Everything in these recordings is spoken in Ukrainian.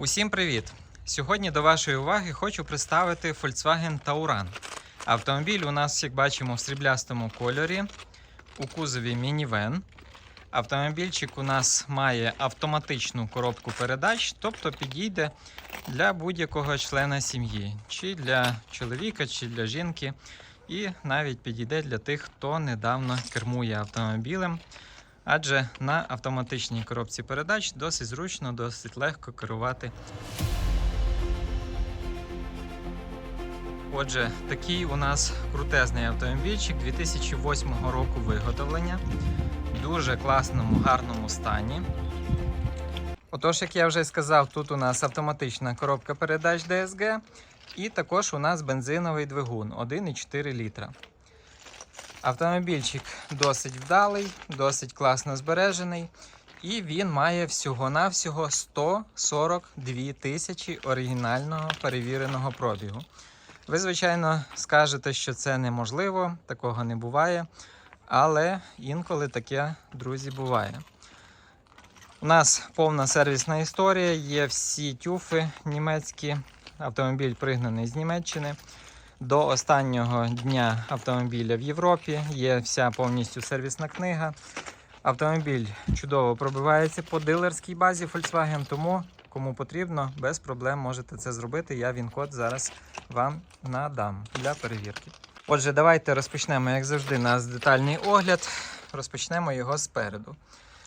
Усім привіт! Сьогодні до вашої уваги хочу представити Volkswagen Tauran. Автомобіль у нас, як бачимо, в сріблястому кольорі, у кузові мінівен. Автомобільчик у нас має автоматичну коробку передач, тобто підійде для будь-якого члена сім'ї, чи для чоловіка, чи для жінки, і навіть підійде для тих, хто недавно кермує автомобілем. Адже на автоматичній коробці передач досить зручно, досить легко керувати. Отже, такий у нас крутезний автомобільчик 2008 року виготовлення. В дуже класному, гарному стані. Отож, як я вже сказав, тут у нас автоматична коробка передач DSG і також у нас бензиновий двигун 1,4 літра. Автомобільчик досить вдалий, досить класно збережений, і він має всього-навсього 142 тисячі оригінального перевіреного пробігу. Ви, звичайно, скажете, що це неможливо, такого не буває, але інколи таке, друзі, буває. У нас повна сервісна історія, є всі тюфи німецькі. Автомобіль пригнаний з Німеччини. До останнього дня автомобіля в Європі є вся повністю сервісна книга. Автомобіль чудово пробивається по дилерській базі Volkswagen, тому кому потрібно, без проблем можете це зробити. Я він-код зараз вам надам для перевірки. Отже, давайте розпочнемо, як завжди, у нас детальний огляд. Розпочнемо його спереду.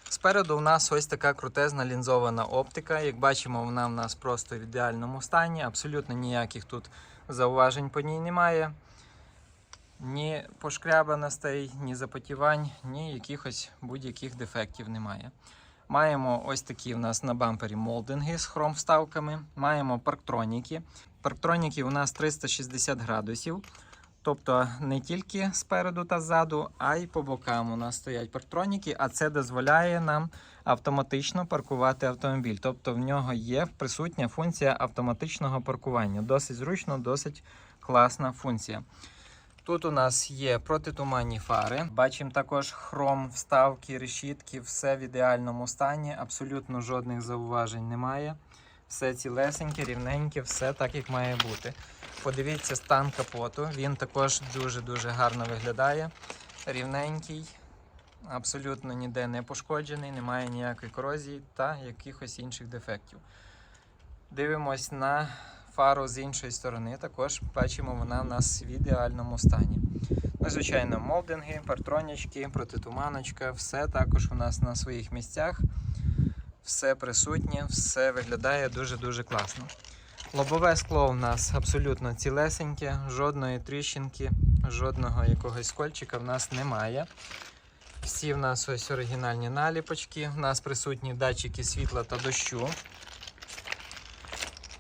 Спереду у нас ось така крутезна лінзована оптика. Як бачимо, вона в нас просто в ідеальному стані, абсолютно ніяких тут зауважень по ній немає. Ні пошкрябаностей, ні запотівань, ні якихось будь-яких дефектів немає. Маємо ось такі у нас на бампері молдинги з хром вставками. Маємо парктроніки. Парктроніки у нас 360 градусів. Тобто не тільки спереду та ззаду, а й по бокам у нас стоять парктроніки, а це дозволяє нам автоматично паркувати автомобіль. Тобто в нього є присутня функція автоматичного паркування. Досить зручно, досить класна функція. Тут у нас є протитуманні фари. Бачимо також хром, вставки, решітки, все в ідеальному стані, абсолютно жодних зауважень немає. Все цілесеньке, рівненьке, все так, як має бути. Подивіться стан капоту. Він також дуже-дуже гарно виглядає. Рівненький, абсолютно ніде не пошкоджений, немає ніякої корозії та якихось інших дефектів. Дивимось на фару з іншої сторони. Також бачимо, вона в нас в ідеальному стані. Ну, звичайно, молдинги, партронічки, протитуманочка, все також у нас на своїх місцях. Все присутнє, все виглядає дуже-дуже класно. Лобове скло у нас абсолютно цілесеньке, жодної тріщинки, жодного якогось кольчика в нас немає. Всі в нас ось оригінальні наліпочки, в нас присутні датчики світла та дощу.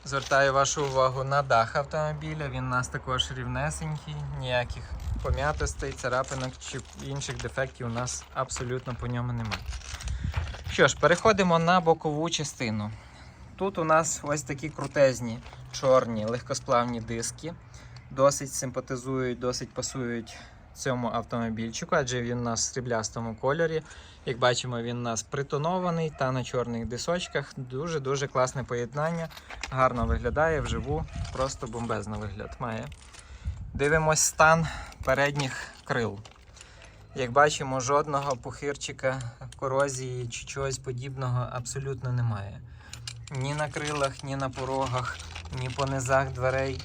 Звертаю вашу увагу на дах автомобіля. Він у нас також рівнесенький, ніяких пом'ятостей, царапинок чи інших дефектів у нас абсолютно по ньому немає. Що ж, переходимо на бокову частину. Тут у нас ось такі крутезні чорні легкосплавні диски. Досить симпатизують, досить пасують цьому автомобільчику, адже він у нас в сріблястому кольорі. Як бачимо, він у нас притонований та на чорних дисочках. Дуже-дуже класне поєднання. Гарно виглядає вживу, просто бомбезно вигляд має. Дивимось стан передніх крил. Як бачимо, жодного пухирчика, корозії чи чогось подібного абсолютно немає. Ні на крилах, ні на порогах, ні по низах дверей.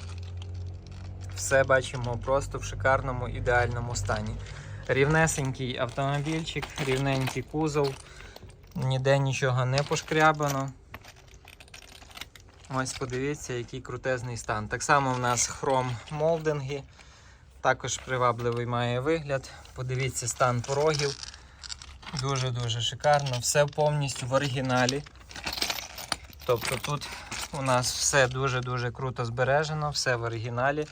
Все бачимо просто в шикарному ідеальному стані. Рівнесенький автомобільчик, рівненький кузов, ніде нічого не пошкрябано. Ось подивіться, який крутезний стан. Так само в нас хром молдинги, також привабливий має вигляд. Подивіться стан порогів. Дуже-дуже шикарно. Все повністю в оригіналі. Тобто тут у нас все дуже-дуже круто збережено, все в оригіналі.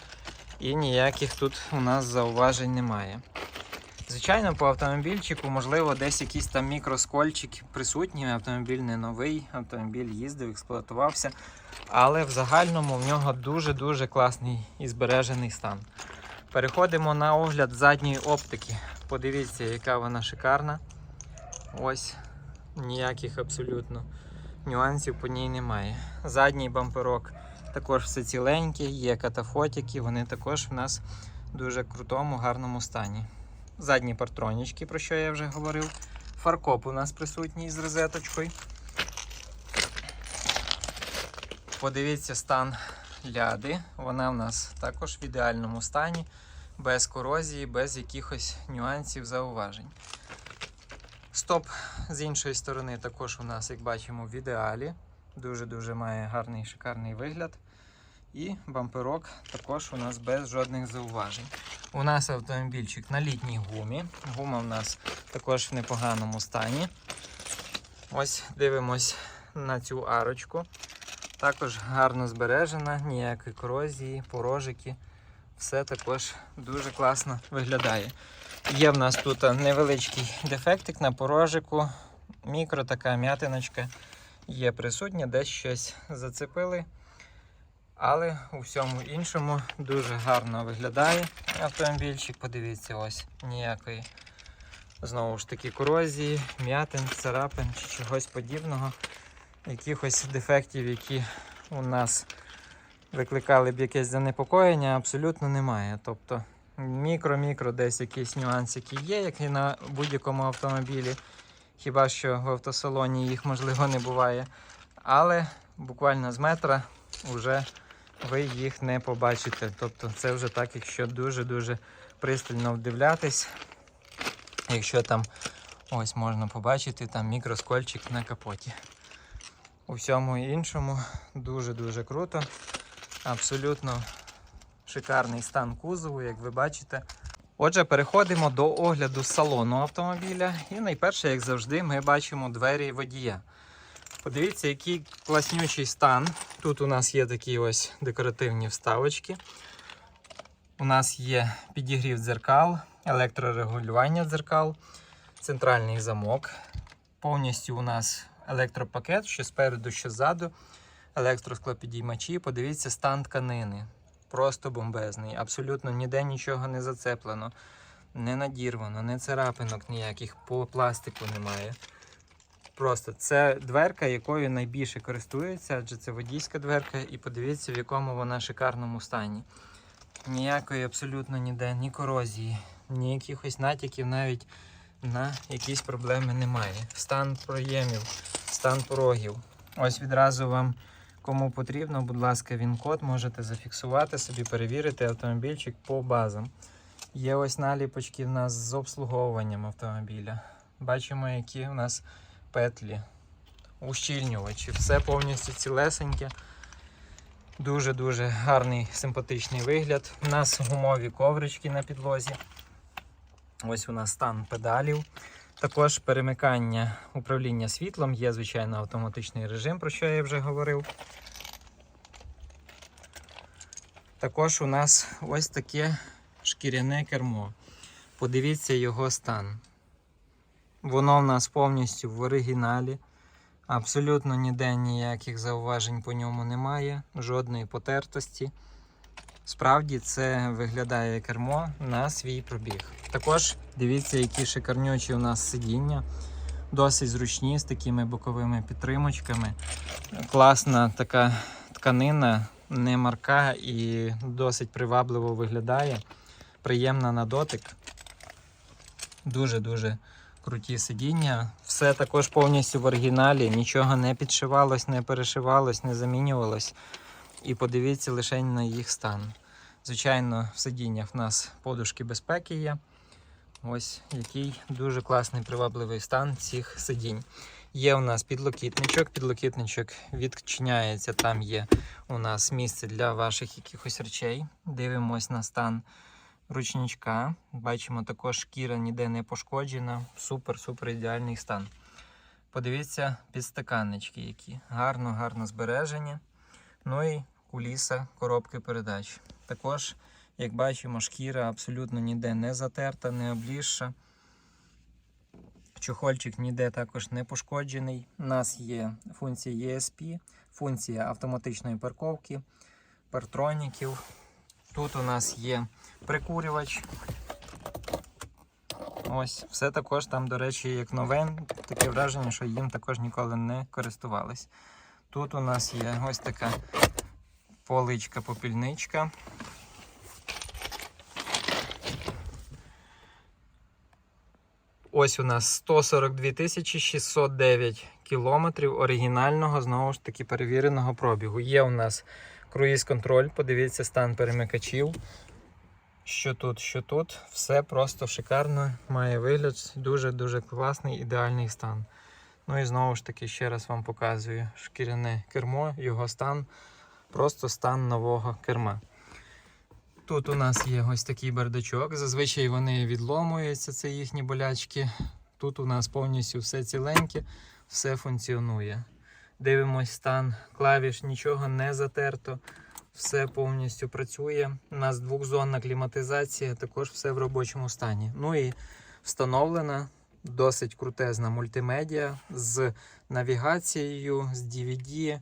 І ніяких тут у нас зауважень немає. Звичайно, по автомобільчику, можливо, десь якісь там мікроскольчики присутні. Автомобіль не новий, автомобіль їздив, експлуатувався. Але в загальному в нього дуже-дуже класний і збережений стан. Переходимо на огляд задньої оптики. Подивіться, яка вона шикарна. Ось ніяких абсолютно нюансів по ній немає. Задній бамперок також все ціленький, є катафотики, вони також в нас в дуже крутому, гарному стані. Задні партронічки, про що я вже говорив. Фаркоп у нас присутній з розеточкою. Подивіться стан ляди. Вона в нас також в ідеальному стані, без корозії, без якихось нюансів, зауважень. Стоп з іншої сторони також у нас, як бачимо, в ідеалі. Дуже-дуже має гарний шикарний вигляд. І бамперок також у нас без жодних зауважень. У нас автомобільчик на літній гумі. Гума в нас також в непоганому стані. Ось дивимось на цю арочку. Також гарно збережена, ніякої корозії, порожики. Все також дуже класно виглядає. Є в нас тут невеличкий дефектик на порожику, мікро така м'ятиночка є присутня, десь щось зацепили. Але у всьому іншому дуже гарно виглядає автомобільчик. Подивіться, ось ніякої знову ж таки корозії, м'ятин, царапин чи чогось подібного. Якихось дефектів, які у нас викликали б якесь занепокоєння, абсолютно немає. Тобто мікро-мікро десь якісь нюансики є, як і на будь-якому автомобілі. Хіба що в автосалоні їх можливо не буває. Але буквально з метра вже ви їх не побачите. Тобто це вже так, якщо дуже-дуже пристально вдивлятись. Якщо там ось можна побачити там мікроскольчик на капоті. У всьому іншому дуже-дуже круто. Абсолютно шикарний стан кузову, як ви бачите. Отже, переходимо до огляду салону автомобіля. І найперше, як завжди, ми бачимо двері водія. Подивіться, який класнючий стан. Тут у нас є такі ось декоративні вставочки. У нас є підігрів дзеркал, електрорегулювання дзеркал, центральний замок. Повністю у нас електропакет, що спереду, що ззаду. Електросклопідіймачі. Подивіться стан тканини. Просто бомбезний. Абсолютно ніде нічого не зацеплено, не надірвано, не царапинок ніяких по пластику немає. Просто це дверка, якою найбільше користуються, адже це водійська дверка, і подивіться, в якому вона шикарному стані. Ніякої абсолютно ніде, ні корозії, ні якихось натяків навіть на якісь проблеми немає. Стан проємів, стан порогів. Ось відразу вам, кому потрібно, будь ласка, він код можете зафіксувати собі, перевірити автомобільчик по базам. Є ось наліпочки в нас з обслуговуванням автомобіля. Бачимо, які у нас петлі, ущільнювачі, все повністю цілесеньке. Дуже-дуже гарний симпатичний вигляд. У нас гумові коврички на підлозі. Ось у нас стан педалів. Також перемикання управління світлом, є, звичайно, автоматичний режим, про що я вже говорив. Також у нас ось таке шкіряне кермо. Подивіться його стан. Воно в нас повністю в оригіналі. Абсолютно ніде ніяких зауважень по ньому немає, жодної потертості. Справді це виглядає кермо на свій пробіг. Також дивіться, які шикарнючі у нас сидіння. Досить зручні з такими боковими підтримочками. Класна така тканина, не марка і досить привабливо виглядає. Приємна на дотик. Дуже-дуже круті сидіння. Все також повністю в оригіналі, нічого не підшивалось, не перешивалось, не замінювалось. І подивіться лише на їх стан. Звичайно, в сидіннях в нас подушки безпеки є. Ось який дуже класний привабливий стан цих сидінь. Є у нас підлокітничок, підлокітничок відчиняється, там є у нас місце для ваших якихось речей. Дивимось на стан ручничка. Бачимо, також шкіра ніде не пошкоджена. Супер-супер ідеальний стан. Подивіться підстаканнички, які гарно, гарно збережені. Ну і куліса коробки передач. Також, як бачимо, шкіра абсолютно ніде не затерта, не облізша. Чохольчик ніде також не пошкоджений. У нас є функція ESP, функція автоматичної парковки, партроніків. Тут у нас є прикурювач. Ось, все також там, до речі, як новин. Таке враження, що їм також ніколи не користувались. Тут у нас є ось така поличка-попільничка. Ось у нас 142 тисячі 609 кілометрів оригінального, знову ж таки, перевіреного пробігу. Є у нас круїз-контроль, подивіться стан перемикачів. Що тут, що тут, все просто шикарно, має вигляд, дуже-дуже класний, ідеальний стан. Ну і знову ж таки, ще раз вам показую шкіряне кермо, його стан, просто стан нового керма. Тут у нас є ось такий бардачок. Зазвичай вони відломуються, це їхні болячки. Тут у нас повністю все ціленьке, все функціонує. Дивимось стан клавіш, нічого не затерто, все повністю працює. У нас двохзонна кліматизація, також все в робочому стані. Ну і встановлена досить крутезна мультимедіа з навігацією, з DVD,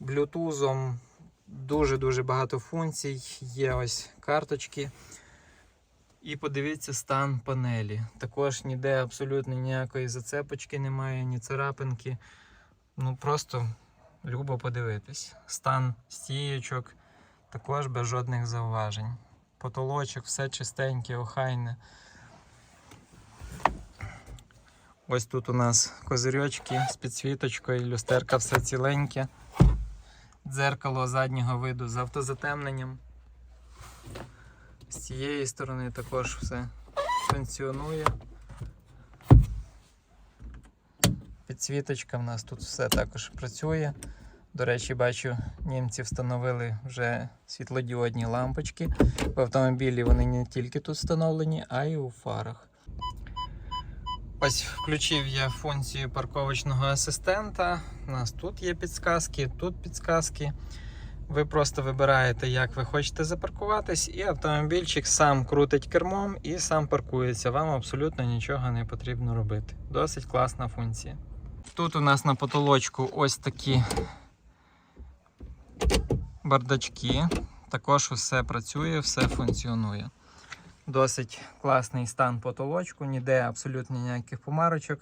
блютузом. Дуже-дуже багато функцій. Є ось карточки. І подивіться стан панелі. Також ніде абсолютно ніякої зацепочки немає, ні царапинки. Ну просто любо подивитись. Стан стіючок також без жодних зауважень. Потолочок, все чистеньке, охайне. Ось тут у нас козирьочки з підсвіточкою, люстерка все ціленьке. Дзеркало заднього виду з автозатемненням. З цієї сторони також все функціонує. Підсвіточка в нас тут все також працює. До речі, бачу, німці встановили вже світлодіодні лампочки. В автомобілі вони не тільки тут встановлені, а й у фарах. Ось включив я функцію парковочного асистента. У нас тут є підсказки, тут підсказки. Ви просто вибираєте, як ви хочете запаркуватись, і автомобільчик сам крутить кермом і сам паркується. Вам абсолютно нічого не потрібно робити. Досить класна функція. Тут у нас на потолочку ось такі бардачки. Також все працює, все функціонує. Досить класний стан потолочку, ніде абсолютно ніяких помарочок.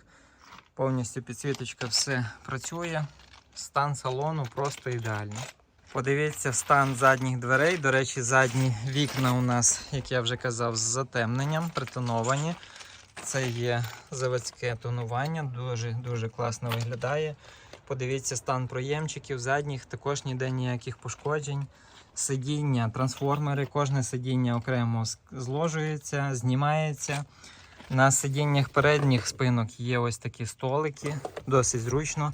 Повністю підсвіточка все працює. Стан салону просто ідеальний. Подивіться стан задніх дверей. До речі, задні вікна у нас, як я вже казав, з затемненням, притоновані. Це є заводське тонування, дуже дуже класно виглядає. Подивіться стан проємчиків задніх, також ніде ніяких пошкоджень. Сидіння, трансформери, кожне сидіння окремо зложується, знімається. На сидіннях передніх спинок є ось такі столики, досить зручно.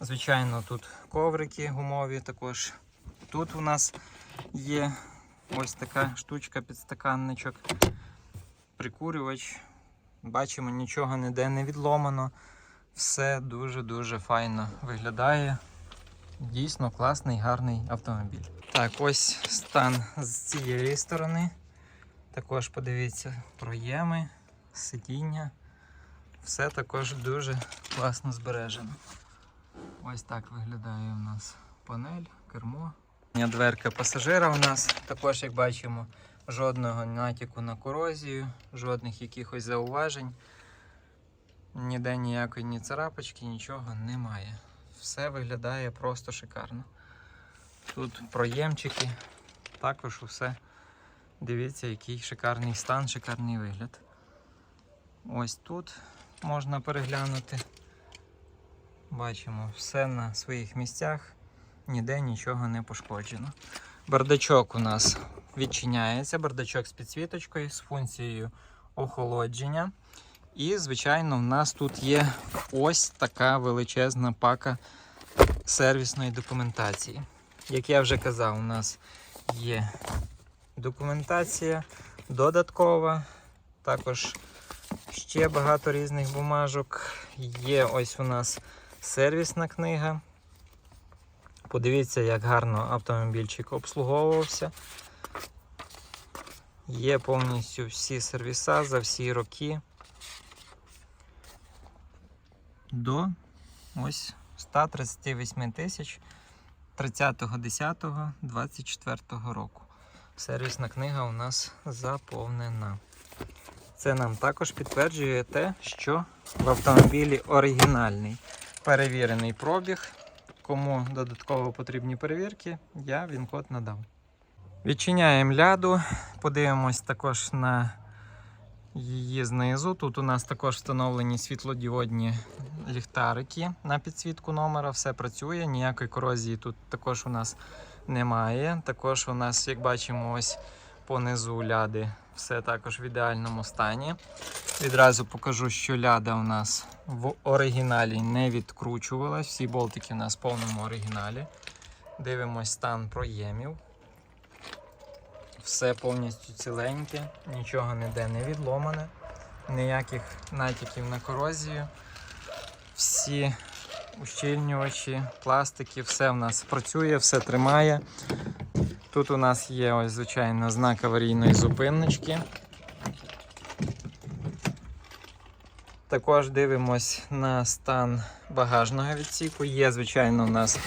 Звичайно, тут коврики гумові також. Тут у нас є ось така штучка підстаканничок, прикурювач. Бачимо, нічого ніде не відломано. Все дуже-дуже файно виглядає. Дійсно класний, гарний автомобіль. Так, ось стан з цієї сторони. Також подивіться проєми, сидіння. Все також дуже класно збережено. Ось так виглядає у нас панель, кермо. Дверка пасажира у нас також, як бачимо, жодного натяку на корозію, жодних якихось зауважень. Ніде ніякої ні царапочки, нічого немає. Все виглядає просто шикарно. Тут проємчики, також усе. Дивіться, який шикарний стан, шикарний вигляд. Ось тут можна переглянути. Бачимо, все на своїх місцях, ніде нічого не пошкоджено. Бардачок у нас відчиняється, бардачок з підсвіточкою, з функцією охолодження. І, звичайно, в нас тут є ось така величезна пака сервісної документації. Як я вже казав, у нас є документація додаткова, також ще багато різних бумажок. Є ось у нас сервісна книга. Подивіться, як гарно автомобільчик обслуговувався. Є повністю всі сервіса за всі роки. До ось 138 тисяч 30.10.24 року. Сервісна книга у нас заповнена. Це нам також підтверджує те, що в автомобілі оригінальний перевірений пробіг. Кому додатково потрібні перевірки, я він-код надав. Відчиняємо ляду, подивимось також на її знизу. Тут у нас також встановлені світлодіодні ліхтарики на підсвітку номера. Все працює, ніякої корозії тут також у нас немає. Також у нас, як бачимо, ось понизу ляди все також в ідеальному стані. Відразу покажу, що ляда у нас в оригіналі не відкручувалась. Всі болтики у нас в повному оригіналі. Дивимось стан проємів. Все повністю ціленьке, нічого ніде не відломане, ніяких натяків на корозію. Всі ущільнювачі, пластики, все в нас працює, все тримає. Тут у нас є ось, звичайно, знак аварійної зупиночки. Також дивимось на стан багажного відсіку. Є, звичайно, у нас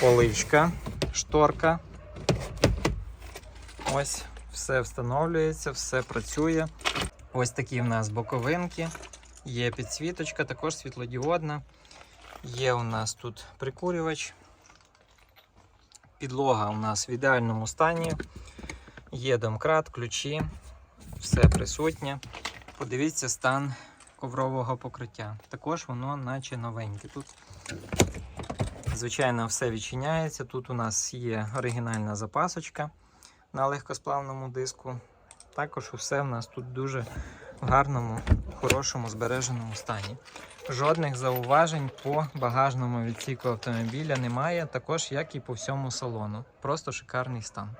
поличка, шторка. Ось все встановлюється, все працює. Ось такі в нас боковинки. Є підсвіточка, також світлодіодна. Є у нас тут прикурювач. Підлога у нас в ідеальному стані. Є домкрат, ключі, все присутнє. Подивіться стан коврового покриття. Також воно наче новеньке. Тут, звичайно, все відчиняється. Тут у нас є оригінальна запасочка на легкосплавному диску. Також усе в нас тут дуже в гарному, хорошому, збереженому стані. Жодних зауважень по багажному відсіку автомобіля немає, також як і по всьому салону. Просто шикарний стан.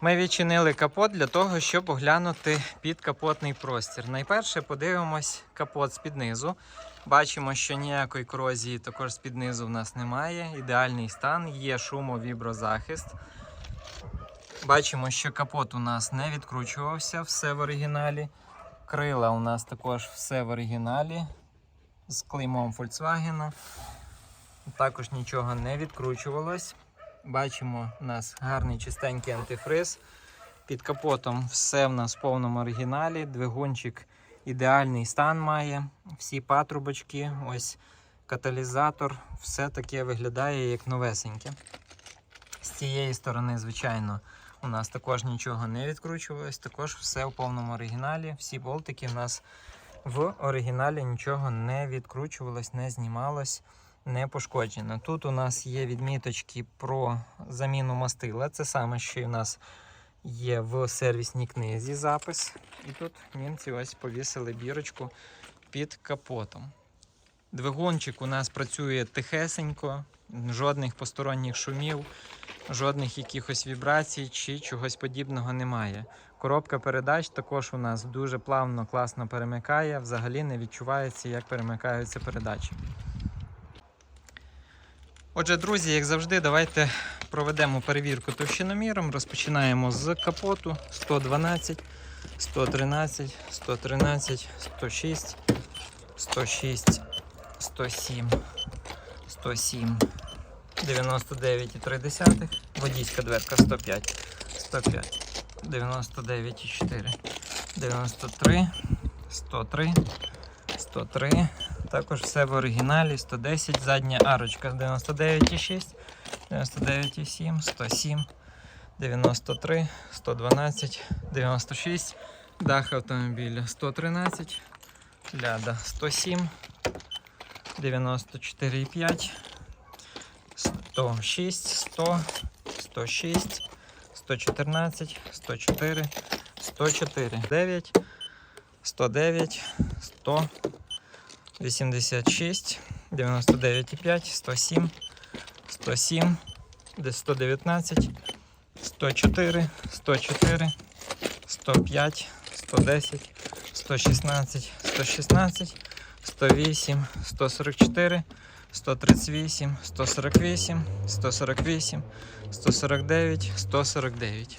Ми відчинили капот для того, щоб оглянути підкапотний простір. Найперше подивимось капот з-під низу. Бачимо, що ніякої корозії також з-під низу в нас немає. Ідеальний стан, є шумовіброзахист. Бачимо, що капот у нас не відкручувався, все в оригіналі. Крила у нас також все в оригіналі з клеймом Volkswagen. Також нічого не відкручувалось. Бачимо, у нас гарний чистенький антифриз. Під капотом все в нас в повному оригіналі. Двигунчик ідеальний стан має. Всі патрубочки, ось каталізатор, все таке виглядає як новесеньке. З цієї сторони, звичайно, у нас також нічого не відкручувалось, також все в повному оригіналі. Всі болтики у нас в оригіналі нічого не відкручувалось, не знімалось, не пошкоджено. Тут у нас є відміточки про заміну мастила. Це саме, що і в нас є в сервісній книзі запис. І тут німці ось повісили бірочку під капотом. Двигунчик у нас працює тихесенько, жодних посторонніх шумів, жодних якихось вібрацій чи чогось подібного немає. Коробка передач також у нас дуже плавно, класно перемикає, взагалі не відчувається, як перемикаються передачі. Отже, друзі, як завжди, давайте проведемо перевірку товщиноміром. Розпочинаємо з капоту 112, 113, 113, 106, 106, 107, 107, 99,3, водійська дверка 105, 105, 99,4, 93, 103, 103. Також все в оригіналі 110, задня арочка 99,6, 99,7, 107, 93, 112, 96, дах автомобіля 113, ляда 107, 94,5, 106, 100, 106, 114, 104, 104, 9, 109, 100, 86, 99,5, 107, 107, 119, 104, 104, 105, 110, 116, 116, 108, 144, 138, 148, 148, 149, 149.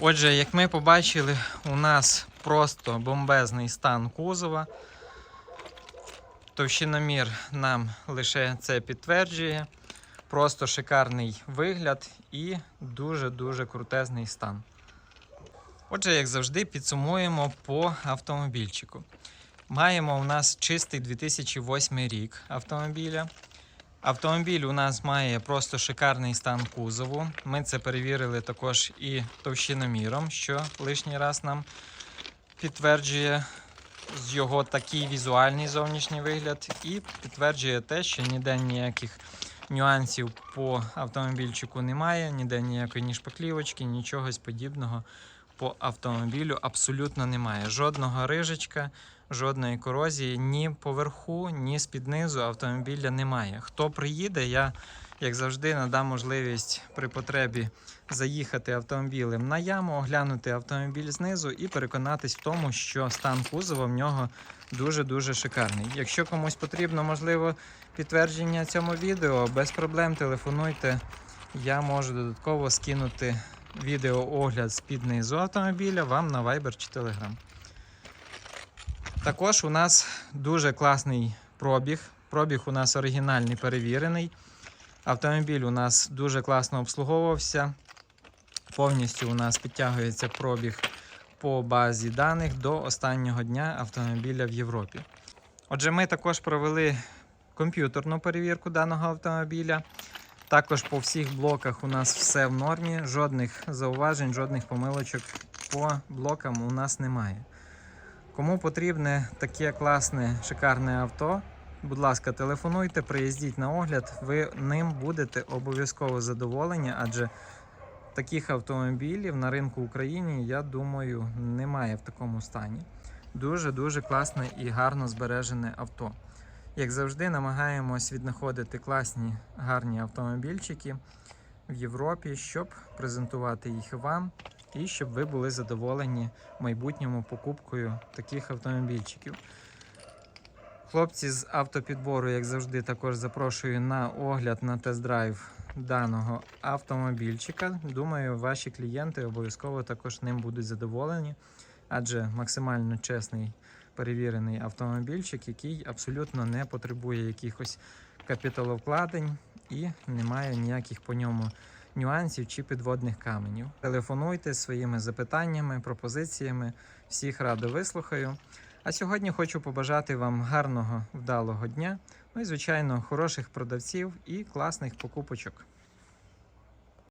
Отже, як ми побачили, у нас просто бомбезний стан кузова. Товщиномір нам лише це підтверджує. Просто шикарний вигляд і дуже-дуже крутезний стан. Отже, як завжди, підсумуємо по автомобільчику. Маємо у нас чистий 2008 рік автомобіля. Автомобіль у нас має просто шикарний стан кузову. Ми це перевірили також і товщиноміром, що лишній раз нам підтверджує його такий візуальний зовнішній вигляд, і підтверджує те, що ніде ніяких нюансів по автомобільчику немає, ніде ніякої ні шпаклівочки, нічого подібного по автомобілю абсолютно немає. Жодного рижечка, жодної корозії ні поверху, ні з-під низу автомобіля немає. Хто приїде, я, як завжди, надам можливість при потребі заїхати автомобілем на яму, оглянути автомобіль знизу і переконатись в тому, що стан кузова в нього дуже-дуже шикарний. Якщо комусь потрібно, можливо, підтвердження цьому відео, без проблем телефонуйте. Я можу додатково скинути відеоогляд з-під низу автомобіля вам на Viber чи Telegram. Також у нас дуже класний пробіг. Пробіг у нас оригінальний перевірений. Автомобіль у нас дуже класно обслуговувався. Повністю у нас підтягується пробіг по базі даних до останнього дня автомобіля в Європі. Отже, ми також провели комп'ютерну перевірку даного автомобіля. Також по всіх блоках у нас все в нормі, жодних зауважень, жодних помилочок по блокам у нас немає. Кому потрібне таке класне, шикарне авто, будь ласка, телефонуйте, приїздіть на огляд, ви ним будете обов'язково задоволені, адже таких автомобілів на ринку України, я думаю, немає в такому стані. Дуже-дуже класне і гарно збережене авто. Як завжди, намагаємось віднаходити класні гарні автомобільчики в Європі, щоб презентувати їх вам і щоб ви були задоволені майбутньому покупкою таких автомобільчиків. Хлопці з автопідбору, як завжди, також запрошую на огляд на тест-драйв даного автомобільчика. Думаю, ваші клієнти обов'язково також ним будуть задоволені, адже максимально чесний перевірений автомобільчик, який абсолютно не потребує якихось капіталовкладень і немає ніяких по ньому нюансів чи підводних каменів. Телефонуйте своїми запитаннями, пропозиціями. Всіх радо вислухаю. А сьогодні хочу побажати вам гарного, вдалого дня. Ну і, звичайно, хороших продавців і класних покупочок.